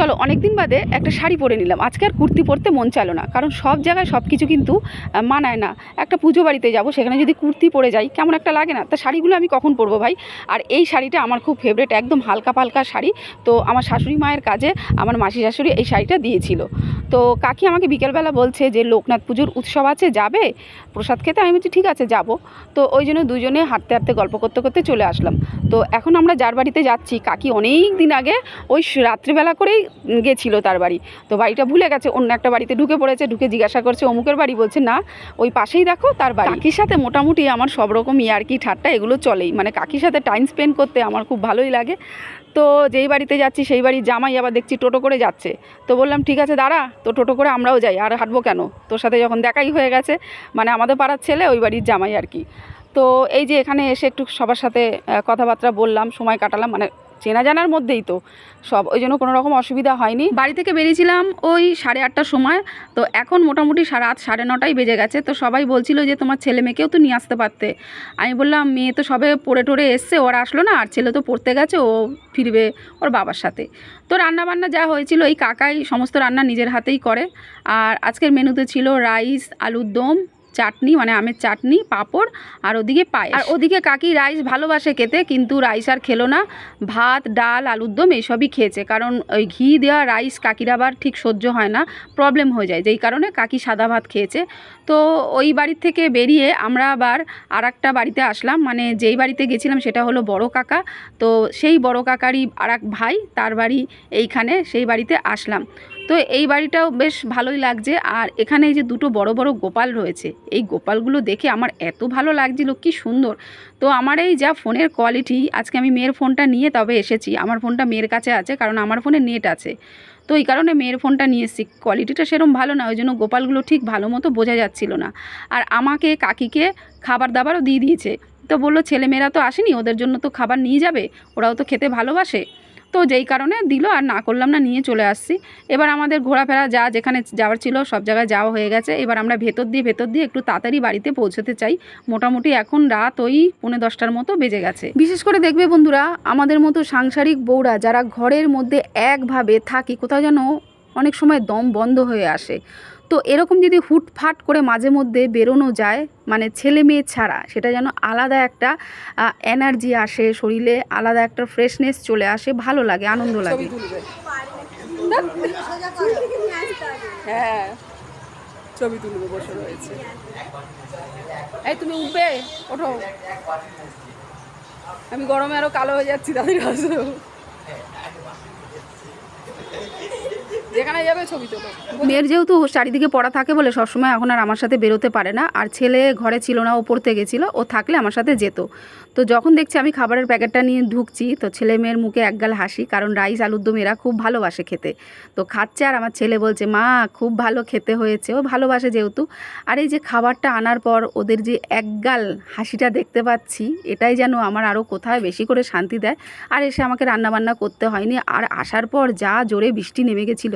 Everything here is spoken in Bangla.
চলো অনেক দিন বাদে একটা শাড়ি পরে নিলাম। আজকে আর কুর্তি পরতে মন চালো না, কারণ সব জায়গায় সব কিছু কিন্তু মানায় না। একটা পুজো বাড়িতে যাব, সেখানে যদি কুর্তি পরে যাই, কেমন একটা লাগে না? তা শাড়িগুলো আমি কখন পরবো ভাই? আর এই শাড়িটা আমার খুব ফেভারিট একদম হালকা পালকা শাড়ি। তো আমার শাশুড়ি মায়ের কাজে আমার মাসি শাশুড়ি এই শাড়িটা দিয়েছিল। তো কাকি আমাকে বিকেলবেলা বলছে যে লোকনাথ পুজোর উৎসব আছে, যাবে? প্রসাদ খেতে? আমি বলছি, ঠিক আছে, যাব। তো ওই জন্য দুজনে হাঁটতে হাঁটতে গল্প করতে করতে চলে আসলাম। তো এখন আমরা যার বাড়িতে যাচ্ছি, কাকি অনেক দিন আগে ওই রাত্রিবেলা করেই গেছিল তার বাড়ি। তো বাড়িটা ভুলে গেছে, অন্য একটা বাড়িতে ঢুকে পড়েছে, ঢুকে জিজ্ঞাসা করছে, অমুকের বাড়ি? বলছে, না, ওই পাশেই দেখো তার বাড়ি। কাকির সাথে মোটামুটি আমার সব রকম ইয়ার্কি, ঠাট্টা এগুলো চলেই। মানে কাকির সাথে টাইম স্পেন্ড করতে আমার খুব ভালোই লাগে। তো যেই বাড়িতে যাচ্ছি, সেই বাড়ির জামাই আবার দেখছি টোটো করে যাচ্ছে। তো বললাম, ঠিক আছে, দাঁড়া, তো টোটো করে আমরাও যাই, আর হাঁটবো কেন? তোর সাথে যখন দেখাই হয়ে গেছে মানে আমাদের পাড়ার ছেলে, ওই বাড়ির জামাই আর কি। তো এই যে এখানে এসে একটু সবার সাথে কথাবার্তা বললাম, সময় কাটালাম মানে চেনা জানার মধ্যেই তো। সব ওই জন্য কোনো রকম অসুবিধা হয়নি। বাড়ি থেকে বেরিয়েছিলাম ওই সাড়ে আটটার সময়। তো এখন মোটামুটি সাড়ে রাত সাড়ে নটাই বেজে গেছে। তো সবাই বলছিল যে তোমার ছেলে মেয়েকেও তো নিয়ে আসতে পারতে। আমি বললাম, মেয়ে তো সবে পড়ে টড়ে এসছে, ওরা আসলো না, আর ছেলে তো পড়তে গেছে, ও ফিরবে ওর বাবার সাথে। তো রান্না বান্না যা হয়েছিল, এই কাকাই সমস্ত রান্না নিজের হাতেই করে। আর আজকের মেনুতে ছিল রাইস, আলুর দম চাটনি মানে আমের চাটনি, পাঁপড় আর ওদিকে পায়েস। আর ওদিকে কাকি রাইস ভালোবাসে খেতে, কিন্তু রাইস আর খেলো না। ভাত, ডাল, আলুর দম এইসবই খেয়েছে, কারণ ওই ঘি দেওয়া রাইস কাকির আবার ঠিক সহ্য হয় না প্রবলেম হয়ে যায়, যেই কারণে কাকি সাদা ভাত খেয়েছে। তো ওই বাড়ির থেকে বেরিয়ে আমরা আবার আর একটা বাড়িতে আসলাম মানে যেই বাড়িতে গেছিলাম সেটা হলো বড় কাকা। তো সেই বড় কাকারই আর ভাই, তার বাড়ি এইখানে, সেই বাড়িতে আসলাম। তো এই বাড়িটাও বেশ ভালোই লাগছে। আর এখানে এই যে দুটো বড় বড় গোপাল রয়েছে, এই গোপালগুলো দেখে আমার এত ভালো লাগছিল, কি সুন্দর। তো আমার এই যা ফোনের কোয়ালিটি আজকে আমি মেয়ের ফোনটা নিয়ে তবে এসেছি। আমার ফোনটা মেয়ের কাছে আছে, কারণ আমার ফোনে নেট আছে। তো এই কারণে মেয়ের ফোনটা নিয়ে এসেছি। কোয়ালিটিটা সেরকম ভালো না, ওই জন্য গোপালগুলো ঠিক ভালো মতো বোঝা যাচ্ছিল না। আর আমাকে কাকিকে খাবার দাবারও দিয়ে দিয়েছে। তো বলল, ছেলেমেয়েরা তো আসেনি, ওদের জন্য তো খাবার নিয়ে যাবে, ওরাও তো খেতে ভালোবাসে। তো যেই কারণে দিল আর না করলাম না, নিয়ে চলে আসছি। এবার আমাদের ঘোরাফেরা যা যেখানে যাওয়ার ছিল সব জায়গায় যাওয়া হয়ে গেছে। এবার আমরা ভেতর দিয়ে ভেতর দিয়ে একটু তাড়াতাড়ি বাড়িতে পৌঁছতে চাই। মোটামুটি এখন রাত ওই পৌনে দশটার মতো বেজে গেছে। বিশেষ করে দেখবে বন্ধুরা, আমাদের মতো সাংসারিক বউরা যারা ঘরের মধ্যে একভাবে থাকি, কোথাও যেন অনেক সময় দম বন্ধ হয়ে আসে। তো এরকম যদি হুটফাট করে মাঝে মধ্যে বেরোনো যায় মানে ছেলে মেয়ে ছাড়া সেটা যেন আলাদা একটা এনার্জি আসে শরীরে আলাদা একটা ফ্রেশনেস চলে আসে ভালো লাগে আনন্দ লাগে। হ্যাঁ ছবি তুলবে বসে রয়েছে। এই তুমি উঠবে? ওঠো। আমি গরমে আরও কালো হয়ে যাচ্ছি তাদের কাছে। যাবে ছবি তোলো। মেয়ের যেহেতু চারিদিকে পড়া থাকে বলে সবসময় এখন আর আমার সাথে বেরোতে পারে না, আর ছেলে ঘরে ছিল না, ও পড়তে গেছিল, ও থাকলে আমার সাথে যেত। তো যখন দেখছি আমি খাবারের প্যাকেটটা নিয়ে ঢুকছি, তো ছেলে মেয়ের মুখে একগাল হাসি, কারণ রাইস আলুর দম এরা খুব ভালোবাসে খেতে। তো খাচ্ছে আর আমার ছেলে বলছে, মা, খুব ভালো খেতে হয়েছে, ও ভালোবাসে যেহেতু। আর এই যে খাবারটা আনার পর ওদের যে একগাল হাসিটা দেখতে পাচ্ছি, এটাই যেন আমার আরও কোথায় বেশি করে শান্তি দেয়। আর এসে আমাকে রান্নাবান্না করতে হয়নি, আর আসার পর যা জোরে বৃষ্টি নেমে গেছিল।